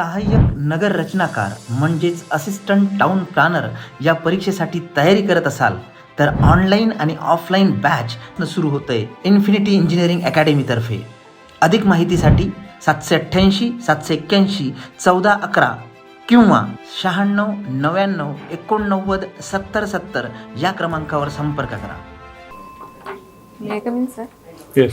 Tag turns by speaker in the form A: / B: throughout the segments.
A: सहाय्यक नगर रचनाकार म्हणजेच असिस्टंट टाउन प्लॅनर या परीक्षेसाठी तयारी करत असाल तर ऑनलाईन आणि ऑफलाईन बॅच सुरू होतंय इन्फिनिटी इंजिनिअरिंग अकॅडमीतर्फे अधिक माहितीसाठी सातशे अठ्ठ्याऐंशी सातशे एक्क्याऐंशी चौदा अकरा किंवा शहाण्णव नव्याण्णव एकोणनव्वद सत्तर सत्तर या क्रमांकावर संपर्क करा.
B: May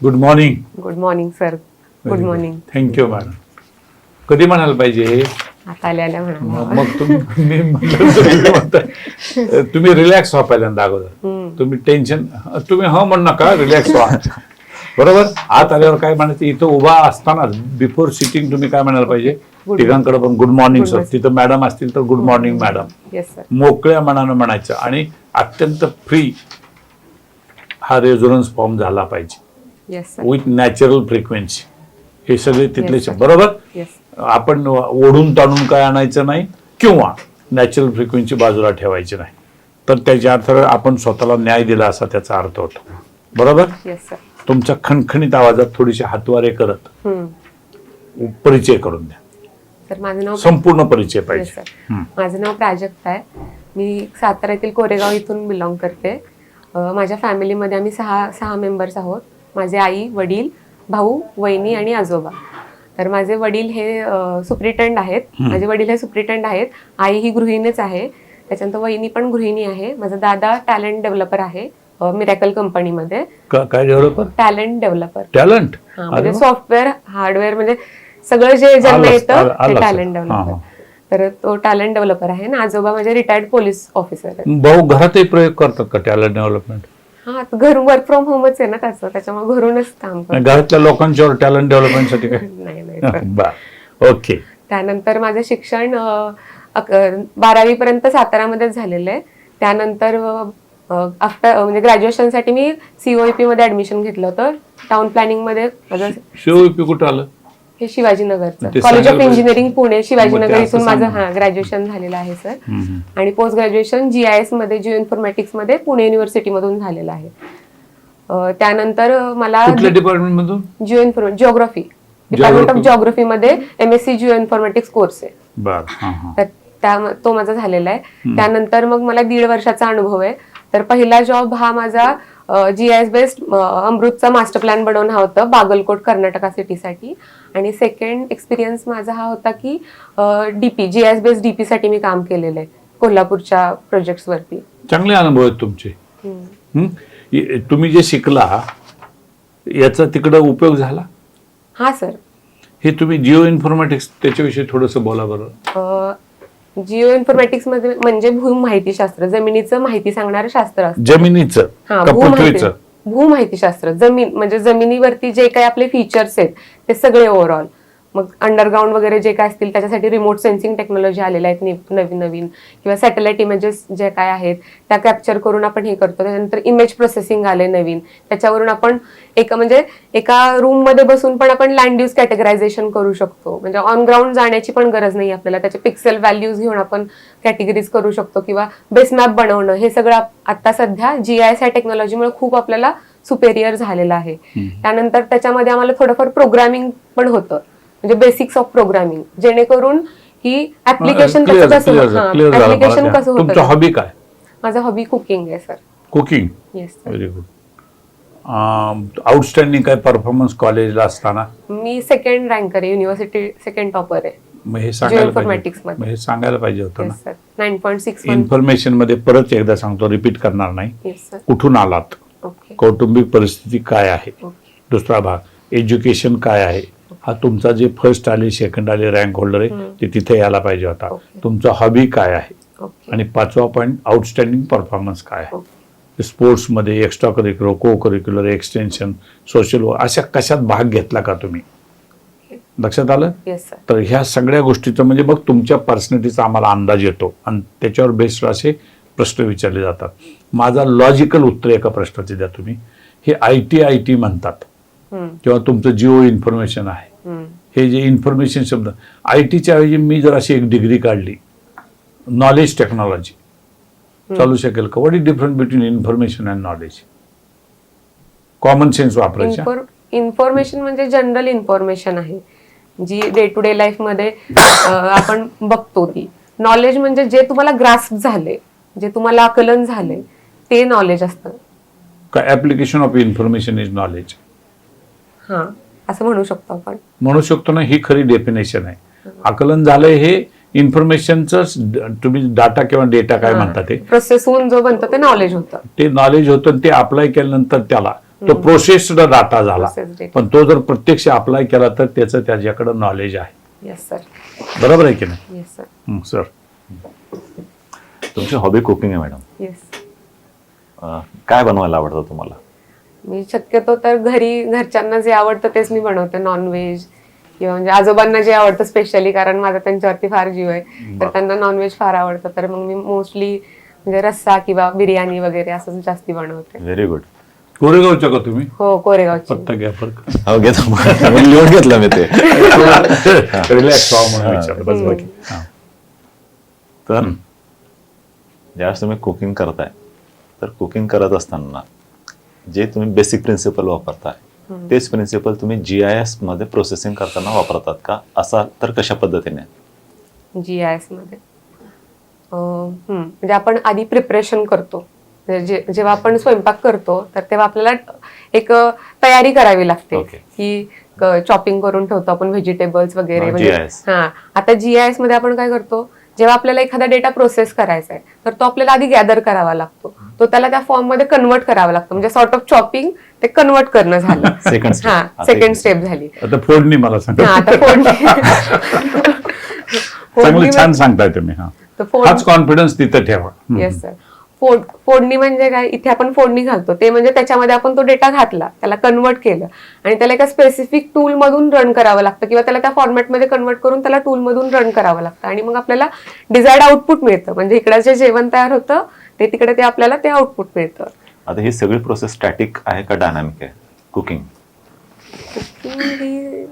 C: good morning
B: Good morning, sir. Good morning.
C: Thank you madam कधी म्हणायला पाहिजे हे?
B: आता आल्या आल्या
C: मग तुम्ही मी तुम्ही म्हणताय. तुम्ही रिलॅक्स व्हा पहिल्यांदा अगोदर. तुम्ही टेन्शन तुम्ही ह म्हण नका रिलॅक्स व्हा. बरोबर? आत आल्यावर काय म्हणायचं? इथं उभा असतानाच बिफोर सिटिंग तुम्ही काय म्हणायला पाहिजे? तिघांकडे पण good morning
B: Good
C: sir
B: morning.
C: तिथं मॅडम असतील तर good morning madam
B: yes sir
C: मोकळ्या मनानं म्हणायचं. आणि अत्यंत फ्री हा रेझोनन्स फॉर्म झाला पाहिजे.
B: सर
C: विथ नॅचरल फ्रिक्वेन्सी हे सगळे तिथले. बरोबर? आपण ओढून ताणून काय आणायचं नाही किंवा नॅचरल फ्रिक्वेन्सी बाजूला ठेवायची नाही. तर त्याच्या अर्थ आपण स्वतःला न्याय दिला असा त्याचा अर्थ होतो. बरोबर? तुमच्या खणखणीत आवाजात थोडीशी हातवारे करत. परिचय करून द्या.
B: सर माझं नाव
C: संपूर्ण परिचय पाहिजे.
B: माझं नाव प्राजक्ता आहे. मी सातारा येथील कोरेगाव इथून बिलॉंग करते. माझ्या फॅमिलीमध्ये आम्ही सहा सहा मेंबर्स आहोत. माझे आई वडील भाऊ वहिनी आणि आजोबा. तर माझे वडील हे सुप्रिटेंड आहेत. माझे वडील हे सुप्रिटेंड आहेत. आई ही गृहिणीच आहे. त्याच्यानंतर वहिनी पण गृहिणी आहे. माझा दादा टॅलेंट डेव्हलपर आहे मिरॅकल कंपनीमध्ये.
C: काय डेव्हलपर?
B: Talent developer.
C: टॅलेंट?
B: म्हणजे सॉफ्टवेअर हार्डवेअर म्हणजे सगळं जे ज्यांना येतं ते. Talent developer. तर तो टॅलेंट डेव्हलपर आहे ना आजोबा माझे रिटायर्ड पोलीस ऑफिसर
C: भाऊ घरातही प्रयोग करतात का टॅलेंट डेव्हलपमेंट?
B: हा घर वर्क फ्रॉम होमच आहे ना त्याचं. त्याच्यामुळे घरूनच काम करतो.
C: घरातल्या लोकांच्यावर टॅलेंट डेव्हलपमेंटसाठी काय
B: नाही नाही sir.
C: बर. ओके
B: त्यानंतर माझं शिक्षण बारावी पर्यंत सातारामध्येच झालेलं आहे. त्यानंतर आफ्टर म्हणजे ग्रॅज्युएशनसाठी मी सीओईपी मध्ये ऍडमिशन घेतलं होतं. टाउन प्लॅनिंगमध्ये माझं
C: शिवपी कुठं आलं?
B: हे शिवाजीनगरचं.
C: ते
B: college of engineering Pune Shivajinagar इथून माझं. हा ग्रॅज्युएशन झालेलं आहे सर. आणि पोस्ट ग्रॅज्युएशन जी आय एसमध्ये जिओ इन्फॉर्मॅटिक्समध्ये पुणे युनिव्हर्सिटी मधून झालेलं आहे. त्यानंतर मला
C: डिपार्टमेंट मधून?
B: Geo inform geography department of. Geography मध्ये M S C geo informatics course आहे त्या तो माझा झालेला आहे. त्यानंतर मग मला दीड वर्षाचा अनुभव आहे. तर पहिला जॉब हा माझा जी एस बेस्ड अमृतचा मास्टर प्लॅन बनवून हा होता बागलकोट कर्नाटका सिटीसाठी आणि सेकंड एक्सपिरियन्स माझा हा होता की DP G I S based DP साठी मी काम केलेलं आहे कोल्हापूरच्या प्रोजेक्ट्स वरती.
C: चांगले अनुभव आहेत तुमचे.
B: हम्म.
C: तुम्ही जे शिकला याचा तिकडं उपयोग झाला?
B: हा सर.
C: हे तुम्ही जिओ इन्फॉर्मॅटिक्स त्याच्याविषयी थोडंसं बोला बरं.
B: जिओ इन्फॉर्मॅटिक्समध्ये म्हणजे भू माहितीशास्त्र जमिनीचं माहिती सांगणारं शास्त्र असतं.
C: जमिनीचं
B: हा
C: का पृथ्वीचं?
B: भूमाहितीशास्त्र जमीन म्हणजे जमिनीवरती जे काही आपले फीचर्स आहेत ते सगळे ओव्हरऑल मग अंडरग्राऊंड वगैरे जे काय असतील त्याच्यासाठी रिमोट सेन्सिंग टेक्नॉलॉजी आलेल्या आहेत नवीन नवीन. किंवा सॅटेलाइट इमेजेस जे काय आहेत त्या कॅप्चर करून आपण हे करतो. त्यानंतर इमेज प्रोसेसिंग आले नवीन. त्याच्यावरून आपण एका म्हणजे एका रूममध्ये बसून पण आपण लँड यूज कॅटेगरायझेशन करू शकतो. म्हणजे ऑन ग्राउंड जाण्याची पण गरज नाही आपल्याला. त्याचे पिक्सेल व्हॅल्यूज घेऊन आपण कॅटेगरीज करू शकतो. किंवा बेस मॅप बनवणं हे सगळं आता सध्या जी आय एस टेक्नॉलॉजीमुळे खूप आपल्याला सुपेरियर झालेलं आहे. त्यानंतर त्याच्यामध्ये आम्हाला थोडंफार प्रोग्रामिंग पण होतं. म्हणजे बेसिक्स ऑफ प्रोग्रामिंग जेणेकरून ही ऍप्लिकेशन कसं कसं ऍप्लिकेशन. कसं होतं?
C: हॉबी काय?
B: माझा हॉबी कुकिंग आहे sir
C: cooking
B: yes
C: very good outstanding काय परफॉर्मन्स कॉलेजला असताना?
B: मी सेकंड रँकर आहे युनिव्हर्सिटी सेकंड टॉपर आहे.
C: हे सांगायला पाहिजे. होतं ना?
B: नाईन पॉईंट सिक्स
C: इन्फॉर्मेशनमध्ये. परत एकदा सांगतो रिपीट करणार नाही. कुठून आलात? कौटुंबिक परिस्थिती काय आहे? दुसरा भाग एज्युकेशन काय आहे? हा तुमचा जे फर्स्ट आले सेकंड आले रँक होल्डर आहे. ते तिथे यायला पाहिजे होता. तुमचा हॉबी काय आहे? आणि पाचवा पॉईंट आउटस्टँडिंग परफॉर्मन्स काय आहे? स्पोर्ट्समध्ये extra curricular co curricular extension social अशा कशात भाग घेतला का तुम्ही? लक्षात आलं? तर ह्या सगळ्या गोष्टीचं म्हणजे मग तुमच्या पर्सनॅलिटीचा आम्हाला अंदाज येतो. आणि त्याच्यावर बेस्ड असे प्रश्न विचारले जातात. माझा लॉजिकल उत्तर एका प्रश्नाचे द्या तुम्ही. हे आय टी आय टी म्हणतात. किंवा तुमचं जिओ इन्फॉर्मेशन आहे. हे जे इन्फॉर्मेशन शब्द आय टीच्या ऐवजी मी जर अशी एक डिग्री काढली नॉलेज टेक्नॉलॉजी चालू शकेल का? What is difference between information and knowledge common sense वापरायचा.
B: इन्फॉर्मेशन म्हणजे जनरल इन्फॉर्मेशन आहे. जी डे टू डे लाईफमध्ये अं, आपण बघतो ती. नॉलेज म्हणजे जे तुम्हाला ग्रास्प झाले जे तुम्हाला आकलन झाले ते नॉलेज असतं.
C: का application of information is knowledge
B: हा. असं म्हणू शकतो आपण.
C: म्हणू शकतो ना ही खरी डेफिनेशन आहे. आकलन झालंय हे इन्फॉर्मेशनचं तुम्ही डाटा किंवा डेटा काय म्हणता ते?
B: प्रोसेस होऊन जो बनतो ते नॉलेज होतं.
C: ते नॉलेज होतं ते अप्लाय केल्यानंतर त्याला. तो प्रोसेस्ड डाटा झाला. पण तो जर प्रत्यक्ष अप्लाय केला तर त्याचं त्याच्याकडे नॉलेज आहे.
B: येस सर
C: बरोबर आहे की नाही?
B: सर
D: तुमची हॉबी कुकिंग आहे मॅडम काय बनवायला आवडतं तुम्हाला?
B: मी शक्यतो तर घरी घरच्यांना जे आवडतं तेच मी बनवते नॉनव्हेज किंवा म्हणजे आजोबांना जे आवडतं स्पेशली कारण माझा त्यांच्यावरती फार जीव आहे तर त्यांना नॉनव्हेज फार आवडतं. तर मग मी मोस्टली म्हणजे रस्सा किंवा बिर्याणी वगैरे असं जास्ती बनवते.
D: व्हेरी गुड
C: कोरेगावच्या का तुम्ही?
B: हो कोरेगावची.
C: पत्ता घ्या फरक
D: हो घेतो. लिहून घेतलं मी ते.
C: रिलॅक्स व्हावं म्हणून विचारलं. बस बाकी. हां.
D: तर ज्यावेळेस तुम्ही कुकिंग करताय तर कुकिंग करत असताना जे तुम्ही बेसिक प्रिन्सिपल वापरताय तेच प्रिन्सिपल तुम्ही जी आय एसमध्ये प्रोसेसिंग करताना वापरतात का? असा तर कशा पद्धतीने?
B: जी आय एसमध्ये. म्हणजे आपण आधी प्रिपरेशन करतो. म्हणजे जे- जेव्हा आपण स्वयंपाक करतो तर तेव्हा आपल्याला एक तयारी करावी लागते. की चॉपिंग करून ठेवतो आपण व्हेजिटेबल्स वगैरे म्हणजे. हा. आता जीआयएसमध्ये आपण काय करतो? जेव्हा आपल्याला एखादा डेटा प्रोसेस करायचा आहे तर तो आपल्याला आधी गॅदर करावा लागतो. तो त्याला त्या फॉर्ममध्ये कन्वर्ट करावा लागतो. म्हणजे सॉर्ट ऑफ चॉपिंग ते कन्वर्ट करणं झालं. हा सेकंड स्टेप झाली.
C: आता फोडणी मला सांगा.
B: आता फोडणी.
C: छान सांगताय तुम्ही हा. हाच कॉन्फिडन्स तिथं ठेवा.
B: येस सर फोड फोडणी म्हणजे काय? इथे आपण फोडणी घालतो. ते म्हणजे त्याच्यामध्ये आपण तो डेटा घातला त्याला कन्वर्ट केलं आणि त्याला एका स्पेसिफिक टूल मधून रन करावं लागतं किंवा त्याला त्या फॉर्मॅटमध्ये कन्वर्ट करून त्याला टूल मधून रन करावं लागतं आणि मग आपल्याला डिझायर्ड आउटपुट मिळतं. म्हणजे इकडे जे जेवण तयार होतं ते तिकडे ते आपल्याला ते आउटपुट मिळतं.
D: आता ही सगळी प्रोसेस स्टॅटिक आहे का डायनामिक आहे? कुकिंग
B: ही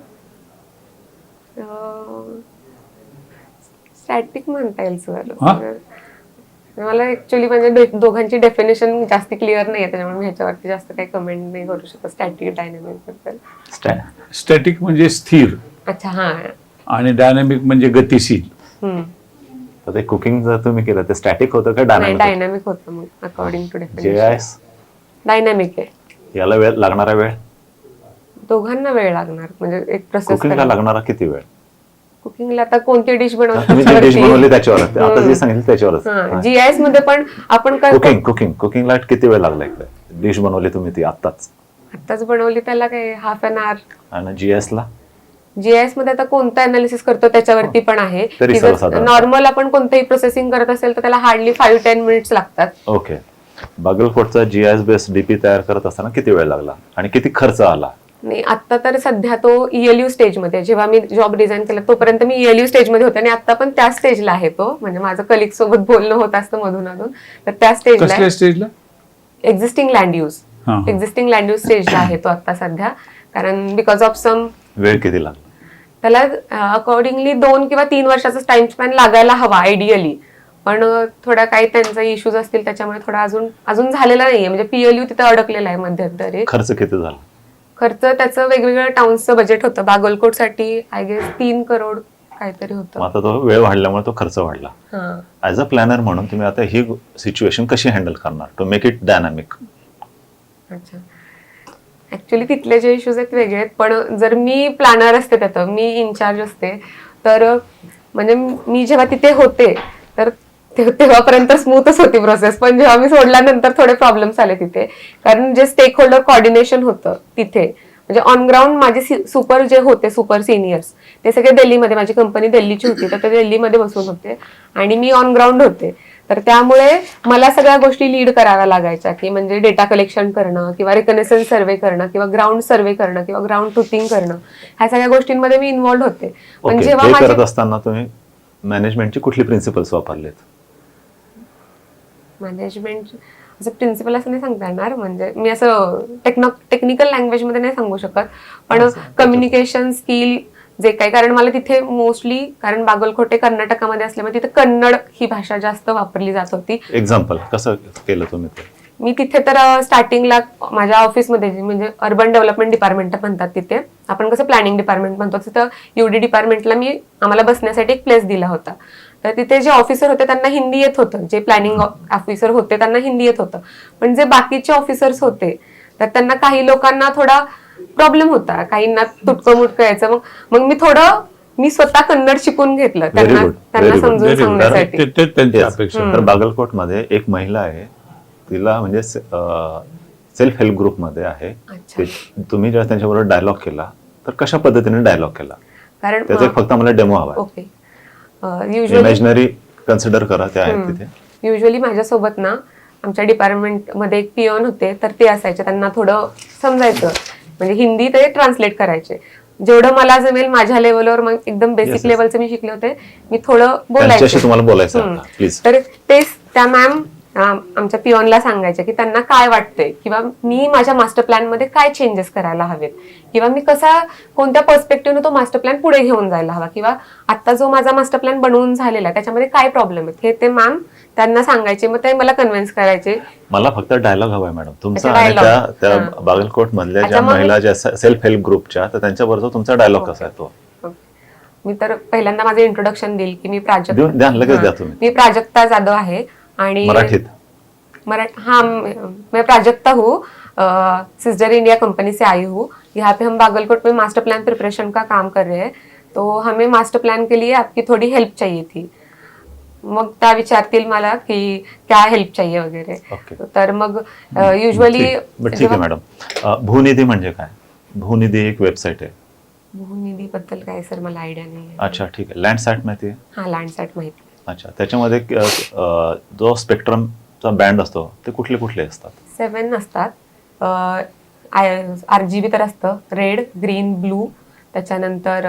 B: स्टॅटिक म्हणता येईल? सर मला ऍक्च्युली म्हणजे दोघांची डेफिनेशन जास्त क्लिअर नाही आहे त्याच्यामुळे मी ह्याच्यावरती जास्त काही कमेंट नाही करू शकत. स्टॅटिक डायनामिकबद्दल.
C: स्टॅटिक म्हणजे स्थिर.
B: अच्छा हा.
C: आणि डायनामिक म्हणजे गतिशील.
D: ते कुकिंग जर तुम्ही केलं ते स्टॅटिक होतं का डायनामिक
B: डायनामिक होतं मग अकॉर्डिंग टू डेफिनेशन डायनामिक आहे.
D: याला वेळ लागणारा वेळ?
B: दोघांना वेळ लागणार म्हणजे एक प्रोसेस
D: लागणारा किती वेळ?
B: कुकिंगला आता कोणती डिश
D: तुम्ही जी डिश बनवली त्याच्यावर. आता जे सांगितलं
B: मध्ये पण आपण काय
D: कुकिंग कुकिंग. कुकिंगला किती वेळ लागला इकडे? डिश बनवली तुम्ही ती आत्ताच.
B: आत्ताच बनवली त्याला काय हाफ अन आवर
D: आणि जीएस ला?
B: जीआयएसमध्ये आता कोणतं अनालिसिस करतो त्याच्यावरती पण आहे. नॉर्मल आपण कोणतंही प्रोसेसिंग करत असेल तर त्याला हार्डली फाईव्ह टेन मिनिट्स लागतात.
D: ओके बागलकोटचा जीआयएस बेस्ड डीपी तयार करत असताना किती वेळ लागला? आणि किती खर्च आला?
B: आणि आता तर सध्या तो E ईएलयू स्टेजमध्ये आहे. जेव्हा मी जॉब डिझाईन केला तोपर्यंत मी E ईएलयू स्टेजमध्ये होते आणि आता पण त्या स्टेजला आहे तो. म्हणजे माझं कलिक सोबत बोलणं होत असतं मधून अधून. तर त्या स्टेजला एक्झिस्टिंग लँड यूज
C: हा.
B: एक्झिस्टिंग लँड यूज स्टेजला आहे तो आता सध्या. कारण बिकॉज ऑफ सम
D: वेळ किती लागला?
B: त्याला अकॉर्डिंगली दोन किंवा तीन वर्षाचा टाइम स्पॅन लागायला हवा आयडियली पण अं, थोड्या काही त्यांचा इश्यूज असतील त्याच्यामुळे थोडा अजून अजून झालेला नाहीये. म्हणजे पीएलयू तिथे अडकलेला आहे मध्यंतरी.
D: खर्च किती झाला?
B: खर्च त्याचं वेगवेगळ्या टाउन्सचं बजेट होतं. बागलकोटसाठी आय गेस तीन करोड काहीतरी होतं.
D: आता तो वेळ वाढल्यामुळे तो खर्च वाढला.
B: हा.
D: ऍज अ प्लॅनर म्हणून तुम्ही आता ही सिच्युएशन कशी हँडल करणार? टू मेक इट डायनामिक
B: अच्छा. ऍक्च्युली तिथले जे इश्यूज आहेत वेगळे आहेत पण जर मी प्लॅनर असते त्याचं मी इन्चार्ज असते तर म्हणजे मी जेव्हा तिथे होते तर तेव्हापर्यंत स्मूथच होती प्रोसेस पण जेव्हा मी सोडल्यानंतर थोडे प्रॉब्लेम्स आले तिथे. कारण जे स्टेक होल्डर कॉर्डिनेशन होतं तिथे म्हणजे ऑन ग्राउंड माझे सुपर जे होते सुपर सिनियर्स ते सगळे दिल्लीमध्ये माझी कंपनी दिल्लीची होती तर ते दिल्लीमध्ये बसून होते. आणि मी ऑन ग्राउंड होते. तर त्यामुळे मला सगळ्या गोष्टी लीड कराव्या लागायच्या की म्हणजे डेटा कलेक्शन करणं किंवा रिकनेसन्स सर्वे करणं किंवा ग्राउंड सर्वे करणं किंवा ग्राउंड ट्रुथिंग करणं. ह्या सगळ्या गोष्टींमध्ये मी इन्व्हॉल्ड होते. पण जेव्हा
D: हे करत
B: माझे
D: असताना तुम्ही मॅनेजमेंटची कुठली प्रिन्सिपल्स वापरलेत?
B: मॅनेजमेंट असं प्रिन्सिपल असं नाही सांगता येणार. म्हणजे मी असं टेक्नो टेक्निकल लँग्वेजमध्ये नाही सांगू शकत. पण कम्युनिकेशन स्किल जे काही कारण मला तिथे मोस्टली कारण बागलकोटे कर्नाटकामध्ये असल्यामुळे तिथे कन्नड ही भाषा जास्त वापरली जात होती.
D: एक्झाम्पल कसं केलं तुम्ही
B: मी तिथे तर स्टार्टिंगला माझ्या ऑफिसमध्ये म्हणजे अर्बन डेव्हलपमेंट डिपार्टमेंट म्हणतात तिथे. आपण कसं प्लॅनिंग डिपार्टमेंट म्हणतो. तिथं युडी डिपार्टमेंटला मी आम्हाला बसण्यासाठी एक प्लेस दिला होता. तर तिथे जे ऑफिसर होते त्यांना हिंदी येत होतं. जे प्लॅनिंग ऑफिसर होते त्यांना हिंदी येत होतं. पण जे बाकीचे ऑफिसर्स होते तर त्यांना काही लोकांना थोडा प्रॉब्लेम होता. काहींना तुटकं मुटकं यायचं. मग मग मी थोडं मी स्वतः कन्नड शिकून घेतलं त्यांना त्यांना समजून. सांगण्यासाठी.
D: तर बागलकोटमध्ये एक महिला आहे. तिला म्हणजे सेल्फ हेल्प ग्रुपमध्ये आहे.
B: अच्छा.
D: ते- तुम्ही जेव्हा त्यांच्याबरोबर डायलॉग केला तर कशा पद्धतीने डायलॉग केला?
B: कारण
D: त्याचा फक्त आम्हाला डेमो हवा
B: ओके
D: इमॅजिनरी कन्सिडर करा ते आहेत तिथे.
B: युजली माझ्यासोबत ना आमच्या डिपार्टमेंटमध्ये एक पिओन होते तर ते असायचे. त्यांना थोडं समजायचं. म्हणजे हिंदी ते ट्रान्सलेट करायचे. जेवढं मला जमेल माझ्या लेवलवर मग एकदम बेसिक. लेवलचं मी शिकले होते. मी थोडं बोलायचे.
D: तुम्हाला बोलायचं
B: तर तेच त्या मॅम आमच्या पिओनला सांगायच्या की त्यांना काय वाटतंय? किंवा मी माझ्या मास्टर प्लॅनमध्ये काय चेंजेस करायला हवेत? किंवा मी कसा कोणत्या पर्स्पेक्टिव्हने तो मास्टर प्लॅन पुढे घेऊन जायला हवा? किंवा आता जो माझा मास्टर प्लॅन बनवून झालेला आहे त्याच्यामध्ये काय प्रॉब्लेम आहेत? हे ते मॅम त्यांना सांगायचे मग ते मला कन्व्हिन्स करायचे.
D: मला फक्त डायलॉग हवाय मॅडम तुमचा. त्या. बागलकोट मधल्या ज्या महिला ज्या सेल्फ हेल्प ग्रुपच्या तर त्यांच्याबरोबर तुमचा डायलॉग कसा आहे तो?
B: मी तर पहिल्यांदा माझं इंट्रोडक्शन देईल की मी प्राजक्ता. मी प्राजक्ता जाधव आहे. आणि
D: मराठीत.
B: मराठ हाँ मैं प्राजक्ता हूँ सिस्टर इंडिया कंपनी से आई हूँ. यहाँ पे हम बागलकोट में मास्टर प्लान प्रिपरेशन का काम कर रहे हैं. तो हमें मास्टर प्लान के लिए आपकी थोड़ी हेल्प चाहिए थी। मग त्या विचारतील मला की क्या हेल्प चाहिए वगैरे
D: Okay.
B: तर मग युजली
D: ठीक बट ठीक आहे मॅडम. भूनिधी म्हणजे काय? भूनिधी एक वेबसाईट आहे.
B: भूनिधी बद्दल काय सर मला आयडिया नाही
D: अच्छा ठीक आहे. लँडसॅट माहिती आहे?
B: हा लँडसॅट माहिती.
D: अच्छा त्याच्यामध्ये जो स्पेक्ट्रमचा बँड असतो ते कुठले कुठले असतात?
B: सेवन असतात. आर जी बी तर असतं रेड ग्रीन ब्लू त्याच्यानंतर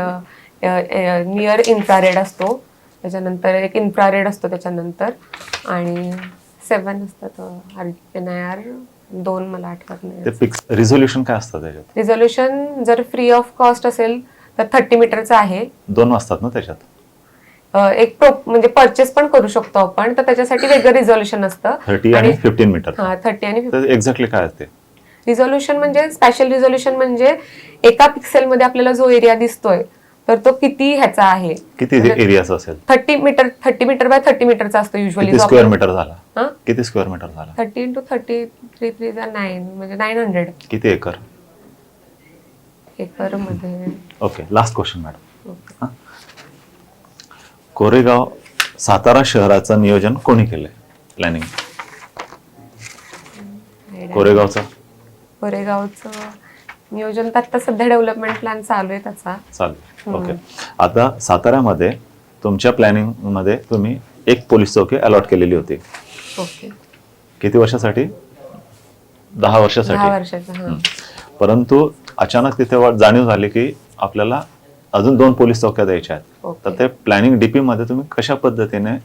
B: नियर इन्फ्रारेड असतो त्याच्यानंतर एक इन्फ्रारेड असतो त्याच्यानंतर आणि सेवन असतात आर एन आय आर दोन मला आठवत नाही.
D: पिक्स रिझोल्युशन काय असतं त्याच्यात?
B: रिझोल्युशन जर फ्री ऑफ कॉस्ट असेल तर थर्टी मीटरचं आहे.
D: दोन असतात ना त्याच्यात?
B: एक प्रो म्हणजे परचेस पण करू शकतो आपण. तर त्याच्यासाठी वेगळं रिझोल्युशन असतं.
D: थर्टी आणि फिफ्टीन मीटर
B: हा थर्टी आणि
D: एक्झॅक्टली काय असते?
B: रिझोल्युशन म्हणजे स्पॅशल रिझोल्युशन म्हणजे एका पिक्सेलमध्ये आपल्याला जो एरिया दिसतोय तर तो किती ह्याचा आहे.
D: किती एरियाचा असेल?
B: Thirty metre thirty metre by thirty मीटरचा असतो युजली
D: स्क्वेअर मीटर झाला? किती स्क्वेअर मीटर झाला?
B: Thirty into thirty three three nine म्हणजे नाईन हंड्रेड
D: किती एकर?
B: एकरमध्ये.
D: Okay last question madam Koregaon Satara शहराचं नियोजन कोणी केलंय? प्लॅनिंग कोरेगावचं?
B: कोरेगावचं नियोजन तर आता सध्या डेव्हलपमेंट प्लॅन चालू आहे त्याचा.
D: चालेल ओके आता साताऱ्यामध्ये तुमच्या प्लॅनिंगमध्ये तुम्ही एक पोलीस चौकी अलॉट केलेली होती.
B: ओके.
D: किती वर्षासाठी? दहा
B: दहा
D: वर्षासाठी
B: वर्षाचा हा.
D: परंतु अचानक तिथे वा- जाणीव झाली की आपल्याला अजून दोन पोलीस चौक्या द्यायच्या आहेत. तर ते प्लॅनिंग डीपी मध्ये तुम्ही कशा पद्धतीने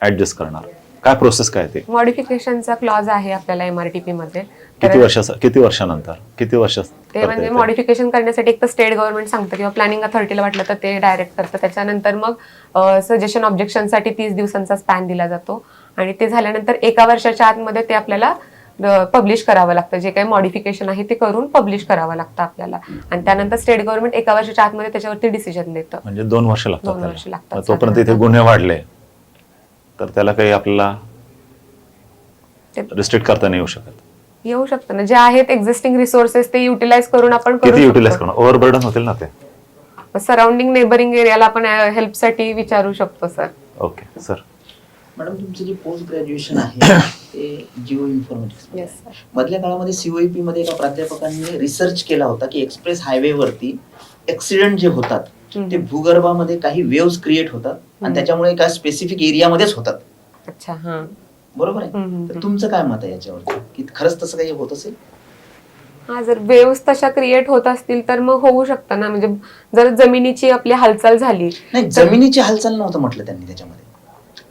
D: ऍडजस्ट करणार? काय प्रोसेस काय ते?
B: मॉडिफिकेशनचा क्लॉज आहे आपल्याला एमआरटीपी मध्ये.
D: किती
B: तर
D: वर्षा किती वर्षानंतर? किती वर्ष
B: ते म्हणजे मॉडिफिकेशन करण्यासाठी एक तर स्टेट गव्हर्नमेंट सांगतं किंवा प्लॅनिंग अथॉरिटीला वाटलं तर ते डायरेक्ट करतं. त्याच्यानंतर मग सजेशन ऑब्जेक्शनसाठी तीस दिवसांचा स्पॅन दिला जातो. आणि ते झाल्यानंतर एका वर्षाच्या आतमध्ये ते आपल्याला पब्लिश करावं लागतं. जे काही मॉडिफिकेशन आहे ते करून पब्लिश करावं लागतं आपल्याला. आणि त्यानंतर स्टेट गव्हर्नमेंट एका वर्षाच्या आतमध्ये त्याच्यावरती डिसिजन देतं.
D: म्हणजे दोन वर्ष लागतात
B: दोन वर्ष. लागतात
D: तोपर्यंत इथे. गुन्हे वाढले तर त्याला काही आपल्याला रिस्ट्रिक्ट करता नाही येऊ शकत.
B: येऊ शकतं ना. जे आहेत एक्झिस्टिंग रिसोर्सेस ते युटिलाइज करून आपण
D: किती युटिलाइज करणं? ओव्हरबर्डन होतील ना ते.
B: सराउंडिंग नेबरिंग एरियाला आपण हेल्पसाठी विचारू शकतो सर
D: ओके सर
A: मॅडम तुमचं जे पोस्ट ग्रॅज्युएशन आहे ते जिओ इन्फॉर्मेटिक्स
B: येस सर
A: मधल्या काळामध्ये सीओईपी मध्ये एका प्राध्यापकांनी रिसर्च केला होता की एक्सप्रेस हायवे वरती ऍक्सिडेंट जे होतात. ते भूगर्भामध्ये काही वेव्स क्रिएट होतात. आणि त्याच्यामुळे एका स्पेसिफिक एरियामध्येच होतात.
B: अच्छा हा.
A: बरोबर आहे? तर. तुमचं काय मत आहे याच्यावरती? की खरंच तसं काही होत असेल?
B: हा जर वेव्स तशा क्रिएट होत असतील तर मग होऊ शकतं ना. म्हणजे जर जमिनीची आपली हालचाल झाली
A: नाही जमिनीची हालचाल नव्हतं म्हटलं त्यांनी त्याच्यामध्ये.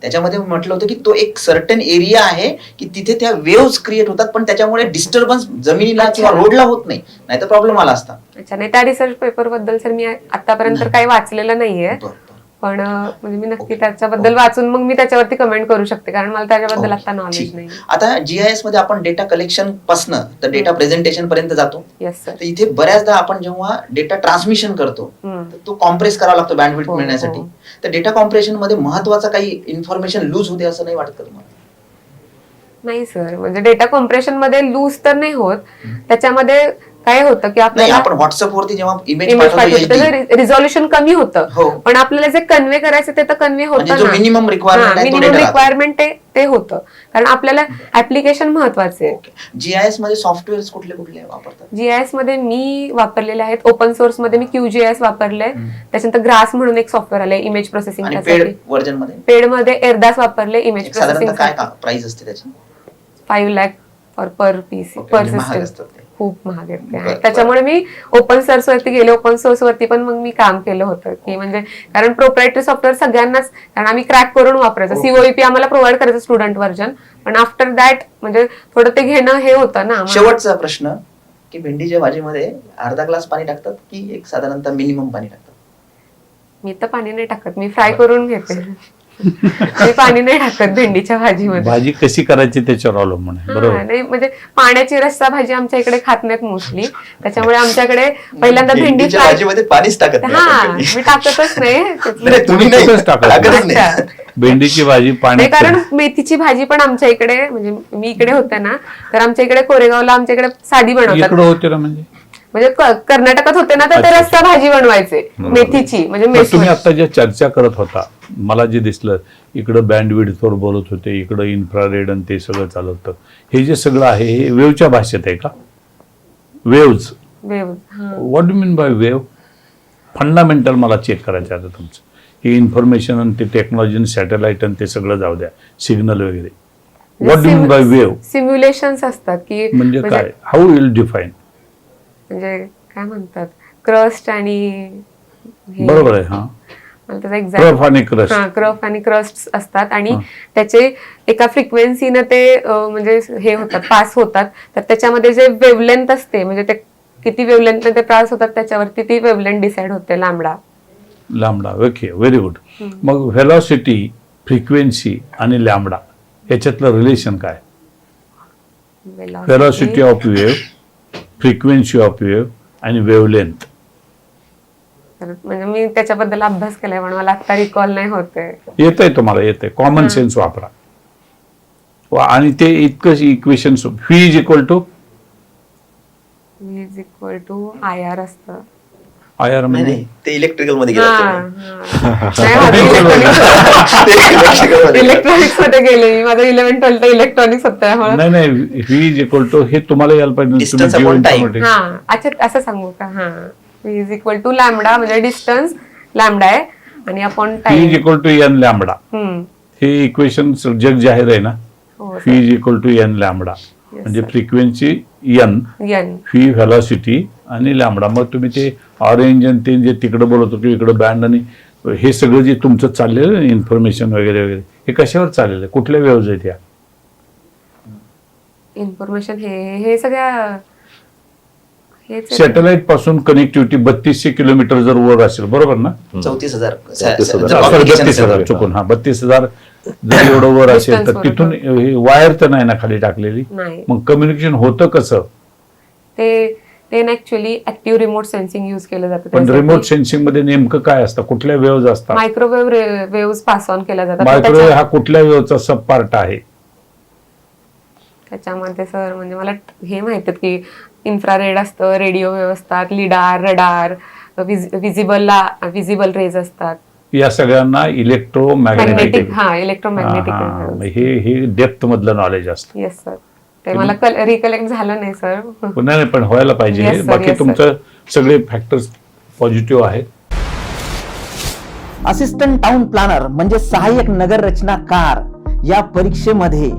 A: त्याच्यामध्ये म्हटलं होतं की तो एक सर्टन एरिया आहे की तिथे त्या वेव्स क्रिएट होतात पण त्याच्यामुळे डिस्टर्बन्स जमिनीला. किंवा रोडला होत नाही नाहीतर प्रॉब्लेम आला असता
B: अच्छा नाही त्या रिसर्च पेपरबद्दल सर मी आतापर्यंत काही वाचलेलं नाहीये. पण म्हणजे मी नक्की त्याच्याबद्दल वाचून मग मी त्याच्यावरती कमेंट करू शकते कारण मला त्याच्याबद्दल आता नॉलेज. नाही
A: आता जीआयएसमध्ये आपण डेटा कलेक्शन पासनं तर डेटा प्रेझेंटेशन पर्यंत जातो.
B: येस सर
A: तर इथे बऱ्याचदा आपण जेव्हा डेटा ट्रान्समिशन करतो तर तो कॉम्प्रेस करावा लागतो बँडविड्थ
B: हो,
A: मिळण्यासाठी.
B: हो.
A: तर डेटा कॉम्प्रेशनमध्ये महत्वाचं काही इन्फॉर्मेशन लूज होते असं नाही वाटत तुम्हाला?
B: नाही सर म्हणजे डेटा कॉम्प्रेशनमध्ये लूज तर नाही होत. त्याच्यामध्ये काय होतं की
A: नाही
B: आपल्याला
A: आपण व्हॉट्सअप वरती जेव्हा इमेज
B: इमेज
A: पाठवतो
B: पाठवतो
A: HD,
B: त्याचं रिझॉल्युशन कमी होतं.
A: हो.
B: पण आपल्याला जे कन्वे करायचं ते तर कन्वे
A: म्हणजे
B: होतं ना.
A: आहे तो
B: मिनिमम
A: data राहतो.
B: रिक्वायरमेंट ते ते होतं. कारण आपल्याला ऍप्लिकेशन महत्त्वाचे आहे.
A: जीआयएसमध्ये सॉफ्टवेअर कुठले कुठले वापरतात?
B: जीआयएसमध्ये मी वापरलेले आहेत. ओपन सोर्समध्ये मी क्यूजीआयएस वापरलंय. त्याच्यानंतर ग्रास म्हणून एक सॉफ्टवेअर आलंय इमेज प्रोसेसिंग
A: पेड
B: व्हर्जनमध्ये? पेडमध्ये एरदास वापरले इमेज
A: एक साधारणतः
B: प्रोसेसिंग
A: काय प्राइस असते त्याची?
B: Five lakh for per PC
A: Okay,
B: per
A: म्हणजे महाग
B: सिस्टम
A: असतात ते.
B: खूप महाग आहेत. त्याच्यामुळे मी ओपन सोर्स वरती गेले ओपन सोर्स वरती पण मग मी काम केलं होतं. की म्हणजे कारण प्रोप्रायटरी सॉफ्टवेअर सगळ्यांनाच कारण आम्ही क्रॅक करून वापरायचं. सीओईपी आम्हाला प्रोव्हाइड करायचं स्टुडंट व्हर्जन पण आफ्टर दॅट म्हणजे थोडं ते घेणं हे होतं ना
A: शेवटचा प्रश्न की भेंडीच्या भाजीमध्ये अर्धा ग्लास पाणी टाकतात की एक साधारणतः मिनिमम पाणी टाकतात?
B: मी तर पाणी नाही टाकत. मी फ्राय करून घेते. मी पाणी नाही टाकत भेंडीच्या भाजीमध्ये.
C: भाजी कशी करायची त्याच्यावर अवलंबून आहे
B: हा,
C: बरोबर.
B: नाही म्हणजे पाण्याची रस्सा भाजी आमच्या इकडे खात नाहीत मोस्टली त्याच्यामुळे आमच्याकडे पहिल्यांदा भेंडी
A: भेंडीच्या
B: फ्राय
A: भाजीमध्ये पाणीच टाकत नाही
B: हा
A: आपण कधी.
B: मी टाकतच नाही.
A: नाही, तुम्ही नाही
C: तसंच टाकत
A: टाकतच
B: नाही.
A: नाही
C: भेंडीची भाजी
B: नाही
C: पाण्यात
B: कारण मेथीची भाजी पण आमच्या इकडे म्हणजे मी इकडे होते ना तर आमच्या इकडे कोरेगावला आमच्या इकडे साधी बनवतात.
C: इकडं होते ना म्हणजे?
B: म्हणजे कर्नाटकात होते ना तर ते
C: अच्छा,
B: रस्सा भाजी बनवायचे मेथीची म्हणजे
C: तुम्ही
B: मेथी
C: आता जे चर्चा करत होता मला जे दिसलं इकडं बँड वर बोलत होते इकडं इन्फ्रारेड आणि ते सगळं चालत. होतं हे जे सगळं आहे हे वेवच्या भाषेत आहे का? Waves. What do mean by wave fundamental मला चेक करायचं आता तुमचं. हे इन्फॉर्मेशन आणि ते टेक्नॉलॉजी आणि सॅटेलाइट आणि ते सगळं जाऊ द्या सिग्नल वगैरे. What do mean by wave
B: simulations असतात की
C: म्हणजे काय? हाऊ विल डिफाईन
B: म्हणजे काय म्हणतात? क्रस्ट आणि
C: बरोबर आहे हा.
B: मला त्याचा
C: क्रफ
B: एक्झॅक्ट
C: आणि क्रश
B: हा क्रफ आणि क्रस्ट असतात आणि. त्याचे एका फ्रिक्वेन्सीनं ते म्हणजे हे होतात पास होतात. तर त्याच्यामध्ये जे वेवलेंथ असते म्हणजे ते किती वेवलेंथ ते पास होतात त्याच्यावरती ती वेवलेंथ डिसाइड होते lambda.
C: Lambda okay very good मग व्हेलॉसिटी फ्रिक्वेन्सी आणि लॅम्बडा याच्यातलं रिलेशन काय? Velocity of wave frequency of wave आणि वेवलेंथ
B: तर म्हणजे मी त्याच्याबद्दल अभ्यास केलाय पण मला आता रिकॉल नाही होते
C: येत आहे तुम्हाला येत आहे कॉमन सेन्स वापरा. वा- आणि ते इतकं equation V is equal to
B: is equal to I R असतं.
C: आय आर
A: नाही
C: म्हणजे
A: ते
B: इलेक्ट्रिकलमध्ये
A: गेलं.
B: इलेक्ट्रॉनिक्समध्ये गेले. मी माझं इलेव्हन ट्वेल्थ इलेक्ट्रॉनिक्स होतं त्यामुळे
C: नाही नाही व्ही इज इक्वल टू हे तुम्हाला यायला पाहिजे
A: Distance
C: तुम्ही
A: upon time.
C: geoinformatics-
B: हा अच्छा असं सांगू का? हा. इज इक्वल टू लॅमडा म्हणजे डिस्टन्स लॅमडा आहे. आणि आपण
C: V is
B: time
C: equal to N lambda हे इक्वेशन जग जाहीर आहे ना?
B: हो
C: V is equal to N lambda म्हणजे frequency N
B: N
C: V velocity आणि लॅम्बडा मग तुम्ही ते ऑरेंज आणि ते जे तिकडं बोलत होतो इकडं बँड आणि हे सगळं जे तुमचं चाललेलं इन्फॉर्मेशन वगैरे वगैरे हे कशावर चाललेलं? आहे कुठल्या आहेत या?
B: इन्फॉर्मेशन हे हे सगळ्या.
C: सॅटेलाइटपासून कनेक्टिव्हिटी बत्तीसशे किलोमीटर जर वर असेल बरोबर ना?
A: चौतीस हजार.
C: बत्तीस हजार. चुकून. हा बत्तीस हजार जर एवढं वर असेल तर तिथून हे वायर तर नाही ना खाली टाकलेली?
B: नाही.
C: मग कम्युनिकेशन होतं कसं?
B: ते ते actually active remote sensing use केलं जातं
C: पण रिमोट सेन्सिंगमध्ये नेमकं काय असतं? कुठल्या वेव्ज असतात?
B: मायक्रोवेव्ह वेव्स पास ऑन केल्या जातात.
C: मायक्रोवेव्ह हा कुठल्या वेव्हचा सब पार्ट आहे?
B: त्याच्यामध्ये सर म्हणजे मला हे माहीत आहेत की इन्फ्रारेड असतं रेडिओ वेव्ह असतात लिडार रडार विजिबलला विजिबल रेज असतात.
C: या सगळ्यांना इलेक्ट्रोमॅग्नेटिक
B: मॅग्नेटिक हा इलेक्ट्रोमॅग्नेटिक
C: हे हे. डेप्थ मधलं नॉलेज असतं.
B: येस सर ते मला रिकलेक्ट झालं नाही सर
C: पुन्हा नाही पण व्हायला पाहिजे. बाकी. तुमचं सगळे फॅक्टर्स पॉझिटिव्ह आहेत.
A: असिस्टंट टाउन प्लॅनर म्हणजे सहाय्यक नगर रचनाकार या परीक्षेमध्ये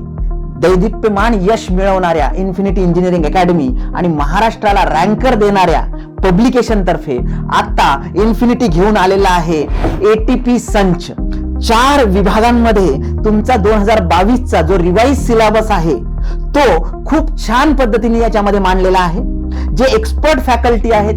A: दैदिप्यमान यश मिळवणाऱ्या इन्फिनिटी इंजिनिअरिंग अकॅडमी आणि महाराष्ट्राला रँकर देणाऱ्या पब्लिकेशन तर्फे आता इन्फिनिटी घेऊन आलेला आहे एटीपी संच. चार विभागांमध्ये तुमचा दोन हजार बावीसचा जो रिवाईज सिलेबस आहे तो खूप छान पद्धतीने याच्यामध्ये मांडलेला आहे. जे एक्सपर्ट फॅकल्टी आहेत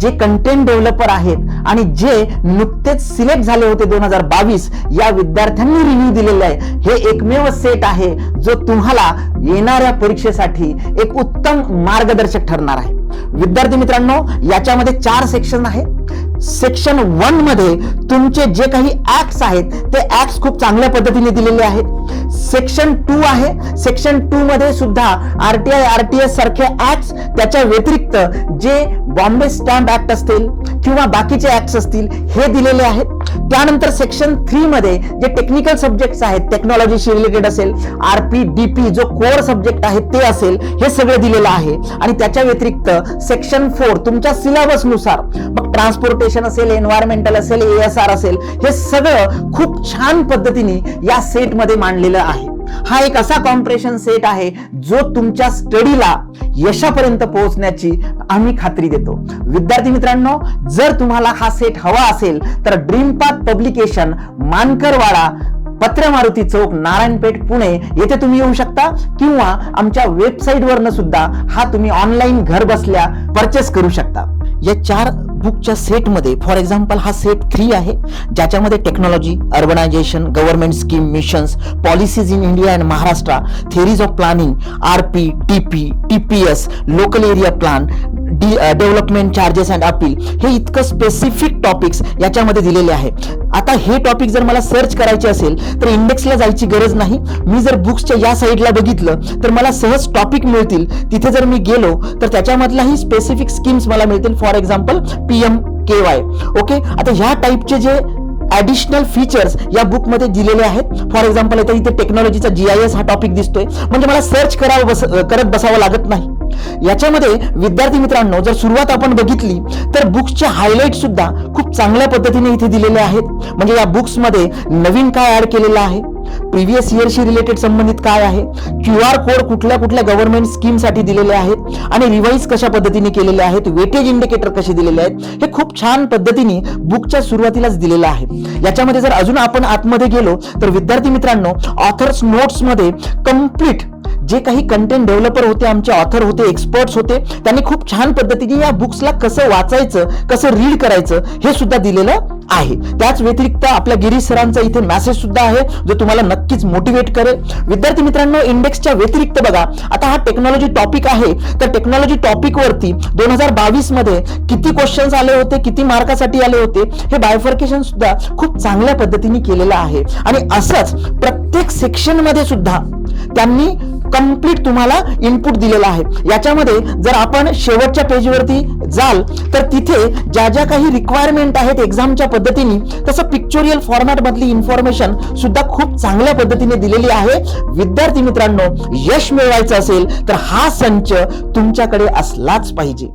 A: जे कंटेंट डेव्हलपर आहेत आणि जे नुकतेच सिलेक्ट झाले होते दोन हजार बावीस या विद्यार्थ्यांनी रिव्ह्यू दिलेला आहे. हे एकमेव सेट आहे जो तुम्हाला येणाऱ्या परीक्षेसाठी एक उत्तम मार्गदर्शक ठरणार आहे. विद्यार्थी मित्रांनो याच्यामध्ये चार सेक्शन आहे. सेक्शन वनमध्ये तुमचे जे काही ऍक्ट्स आहेत ते ऍक्ट्स खूप चांगल्या पद्धतीने दिलेले आहेत. सेक्शन टू आहे. सेक्शन टू मध्ये सुद्धा आरटीआय आरटीएस सारखे ऍक्ट्स त्याच्या व्यतिरिक्त जे बॉम्बे स्टॅम्प ऍक्ट असतील किंवा बाकीचे ऍक्ट असतील हे दिलेले आहेत. त्यानंतर सेक्शन थ्री मध्ये जे टेक्निकल सब्जेक्ट्स आहेत टेक्नॉलॉजीशी रिलेटेड असेल आरपी डीपी जो कोर सब्जेक्ट आहे ते असेल हे सगळं दिलेलं आहे. आणि त्याच्या व्यतिरिक्त सेक्शन फोर तुमच्या सिलेबसनुसार मग ट्रान्सपोर्टेशन असेल एन्व्हायरमेंटल असेल एएसआर असेल हे सगळं खूप छान पद्धतीने या सेटमध्ये मांडलेलं आहे. हा एक असा कॉम्प्रेशन सेट आहे जो तुमच्या स्टडीला यशापर्यंत पोहोचण्याची आम्ही खात्री देतो. विद्यार्थी मित्रांनो जर तुम्हाला हा सेट हवा असेल तर ड्रीमपाथ पब्लिकेशन मानकरवाडा पत्र मारुती चौक नारायणपेठ पुणे येथे तुम्ही येऊ शकता किंवा आमच्या वेबसाईटवरनं सुद्धा हा तुम्ही ऑनलाईन घर बसल्या परचेस करू शकता. या चार बुकच्या सेटमध्ये फॉर एक्झाम्पल हा सेट थ्री आहे ज्याच्यामध्ये technology urbanisation government scheme missions policies in India and Maharashtra theories of planning R P T P T P S local area plan D development charges and appeal हे इतकं specific topics याच्यामध्ये दिलेले आहे. आता हे topic जर मला search करायचे असेल तर इंडेक्सला जायची गरज नाही. मी जर बुक्सच्या या साईडला बघितलं तर मला सहज टॉपिक मिळतील. तिथे जर मी गेलो तर त्याच्यामधलाही स्पेसिफिक स्कीम्स मला मिळतील. For example P M K Y okay आता ह्या टाईपचे जे ऍडिशनल फीचर्स या बुकमध्ये दिलेले आहेत. फॉर एक्झाम्पल आता इथे टेक्नॉलॉजीचा जी आय एस हा टॉपिक दिसतोय. म्हणजे मला सर्च करावं बस करत बसावं लागत नाही. याच्यामध्ये विद्यार्थी मित्रांनो जर सुरुवात आपण बघितली तर बुक्सचे हायलाईट सुद्धा खूप चांगल्या पद्धतीने इथे दिलेले आहेत. म्हणजे या बुक्समध्ये नवीन काय ऍड केलेलं आहे? प्रिव्हियस इयरशी रिलेटेड संबंधित काय आहे? क्यू आर कोड कुठल्या कुठल्या गव्हर्नमेंट स्कीमसाठी दिलेले आहेत? आणि रिवाईज कशा पद्धतीने केलेले आहेत? वेटेज इंडिकेटर कसे दिलेले आहेत? हे खूप छान पद्धतीने बुकच्या सुरुवातीलाच दिलेलं आहे. याच्यामध्ये जर अजून आपण आतमध्ये गेलो तर विद्यार्थी मित्रांनो ऑथर्स नोट्समध्ये कंप्लीट जे काही कंटेंट डेव्हलपर होते आमचे ऑथर होते एक्सपर्ट्स होते त्यांनी खूप छान पद्धतीने या बुक्सला कसं वाचायचं कसं रीड करायचं हे सुद्धा दिलेलं आहे. त्याच व्यतिरिक्त आपल्या गिरीश सरांचा इथे मेसेज सुद्धा आहे जो तुम्हाला नक्कीच मोटिवेट करेल. विद्यार्थी मित्रांनो इंडेक्सच्या व्यतिरिक्त बघा आता हा टेक्नॉलॉजी टॉपिक आहे. तर टेक्नॉलॉजी टॉपिक वरती दोन हजार बावीसमध्ये किती क्वेश्चन्स आले होते किती मार्कासाठी आले होते हे बायफर्केशन सुद्धा खूप चांगल्या पद्धतीने केलेलं आहे. आणि असंच प्रत्येक सेक्शनमध्ये सुद्धा त्यांनी कंप्लीट तुम्हाला इनपुट दिलेला आहे. याच्यामध्ये जर आपण शेवटच्या पेजवरती जाल तर तिथे ज्या ज्या काही रिक्वायरमेंट आहेत एक्झामच्या पद्धतीने तसं पिक्चोरियल फॉर्मॅटमधली इन्फॉर्मेशन सुद्धा खूप चांगल्या पद्धतीने दिलेली आहे. विद्यार्थी मित्रांनो यश मिळवायचं असेल तर हा संच तुमच्याकडे असलाच पाहिजे.